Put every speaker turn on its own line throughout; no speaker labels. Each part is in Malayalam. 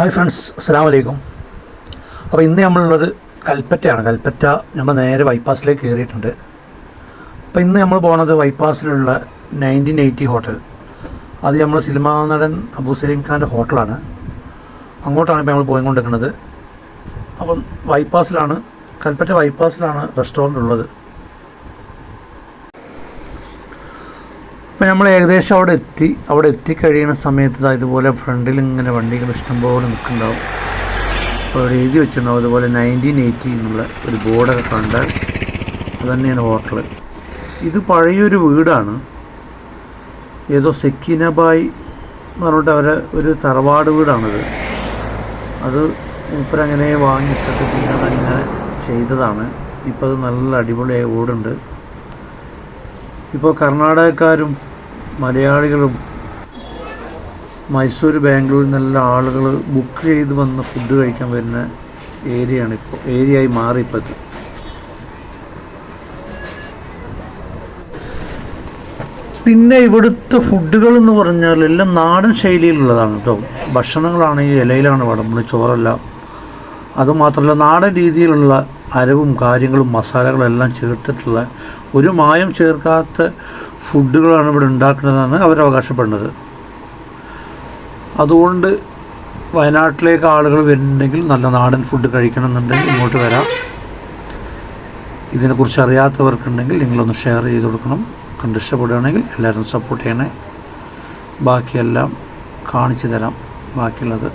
ഹായ് ഫ്രണ്ട്സ് അസ്സാം വലൈക്കും അപ്പോൾ ഇന്ന് നമ്മളുള്ളത് കൽപ്പറ്റയാണ്. കൽപ്പറ്റ നമ്മൾ നേരെ ബൈപ്പാസിലേക്ക് കയറിയിട്ടുണ്ട്. അപ്പോൾ ഇന്ന് നമ്മൾ പോണത് ബൈപ്പാസിലുള്ള നയന്റീൻ എയ്റ്റി ഹോട്ടൽ അത് നമ്മൾ സിനിമാ നടൻ അബു സലീം ഖാന്റെ ഹോട്ടലാണ്. അങ്ങോട്ടാണ് ഇപ്പോൾ നമ്മൾ പോയിക്കൊണ്ടിരിക്കുന്നത്. അപ്പം ബൈപ്പാസിലാണ് കൽപ്പറ്റ ബൈപ്പാസിലാണ് റെസ്റ്റോറന്റ് ഉള്ളത്. അപ്പോൾ നമ്മൾ ഏകദേശം അവിടെ എത്തി. അവിടെ എത്തിക്കഴിയുന്ന സമയത്ത് ഇതുപോലെ ഫ്രണ്ടിൽ ഇങ്ങനെ വണ്ടികൾ ഇഷ്ടംപോലെ നിൽക്കുന്നുണ്ടാവും. അപ്പോൾ എഴുതി വെച്ചിട്ടുണ്ടാവും. അതുപോലെ നയന്റീൻ എയ്റ്റി എന്നുള്ള ഒരു ബോർഡൊക്കെ കണ്ടാൽ അതുതന്നെയാണ് ഹോട്ടൽ ഇത് പഴയൊരു വീടാണ്. ഏതോ സെക്കീനബായ് എന്ന് പറഞ്ഞിട്ട് അവരെ ഒരു തറവാട് വീടാണിത്. അത് മൂപ്പരങ്ങനെ വാങ്ങിച്ചിട്ട് പിന്നെ അതങ്ങനെ ചെയ്തതാണ്. ഇപ്പോൾ അത് നല്ല അടിപൊളിയായി ഓടുണ്ട് ഇപ്പോൾ കർണാടകക്കാരും മലയാളികളും മൈസൂർ ബാംഗ്ലൂരിൽ നിന്നുള്ള ആളുകൾ ബുക്ക് ചെയ്ത് വന്ന് ഫുഡ് കഴിക്കാൻ വരുന്ന ഏരിയയാണ് ഇപ്പോൾ ഏരിയയായി മാറി ഇപ്പോൾ ഇത് പിന്നെ ഇവിടുത്തെ ഫുഡുകൾ എന്ന് പറഞ്ഞാൽ എല്ലാം നാടൻ ശൈലിയിലുള്ളതാണ് കേട്ടോ. ഭക്ഷണങ്ങളാണെങ്കിൽ ഇലയിലാണ് വിളമ്പുന്നത് ചോറല്ല. അതുമാത്രമല്ല നാടൻ രീതിയിലുള്ള അരവും കാര്യങ്ങളും മസാലകളെല്ലാം ചേർത്തിട്ടുള്ള ഒരു മായം ചേർക്കാത്ത ഫുഡുകളാണ് ഇവിടെ ഉണ്ടാക്കുന്നതെന്നാണ് അവർ അവകാശപ്പെടുന്നത്. അതുകൊണ്ട് വയനാട്ടിലേക്ക് ആളുകൾ വരുന്നുണ്ടെങ്കിൽ നല്ല നാടൻ ഫുഡ് കഴിക്കണമെന്നുണ്ടെങ്കിൽ ഇങ്ങോട്ട് വരാം. ഇതിനെക്കുറിച്ച് അറിയാത്തവർക്കുണ്ടെങ്കിൽ നിങ്ങളൊന്ന് ഷെയർ ചെയ്ത് കൊടുക്കണം. കണ്ട് ഇഷ്ടപ്പെടുകയാണെങ്കിൽ എല്ലാവരും സപ്പോർട്ട് ചെയ്യണേ. ബാക്കിയെല്ലാം കാണിച്ചു തരാം. ബാക്കിയുള്ളത്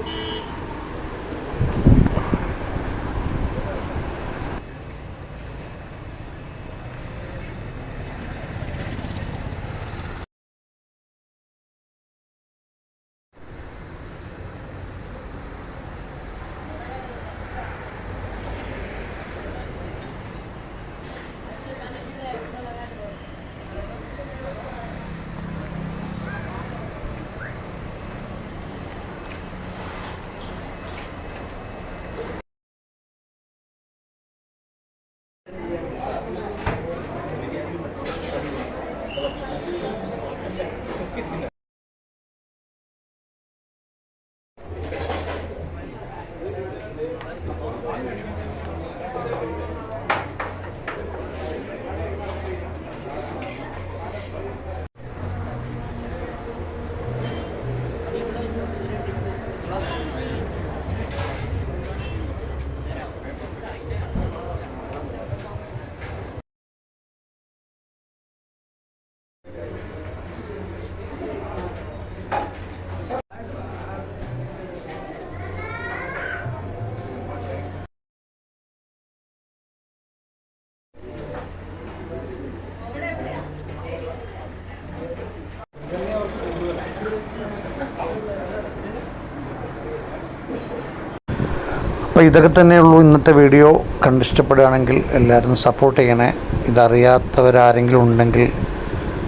അപ്പോൾ ഇതൊക്കെ തന്നെയുള്ളൂ ഇന്നത്തെ വീഡിയോ. കണ്ടിഷ്ടപ്പെടുകയാണെങ്കിൽ എല്ലാവരും സപ്പോർട്ട് ചെയ്യണേ. ഇതറിയാത്തവരാരെങ്കിലും ഉണ്ടെങ്കിൽ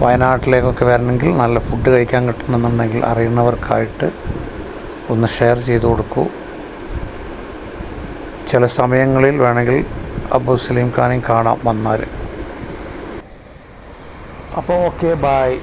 വയനാട്ടിലേക്കൊക്കെ വരണമെങ്കിൽ നല്ല ഫുഡ് കഴിക്കാൻ കിട്ടണമെന്നുണ്ടെങ്കിൽ അറിയുന്നവർക്കായിട്ട് ഒന്ന് ഷെയർ ചെയ്ത് കൊടുക്കൂ. ചില സമയങ്ങളിൽ വേണമെങ്കിൽ അബു സലീം ഖാനെയും കാണാം വന്നാൽ. അപ്പോൾ ഓക്കെ ബായ്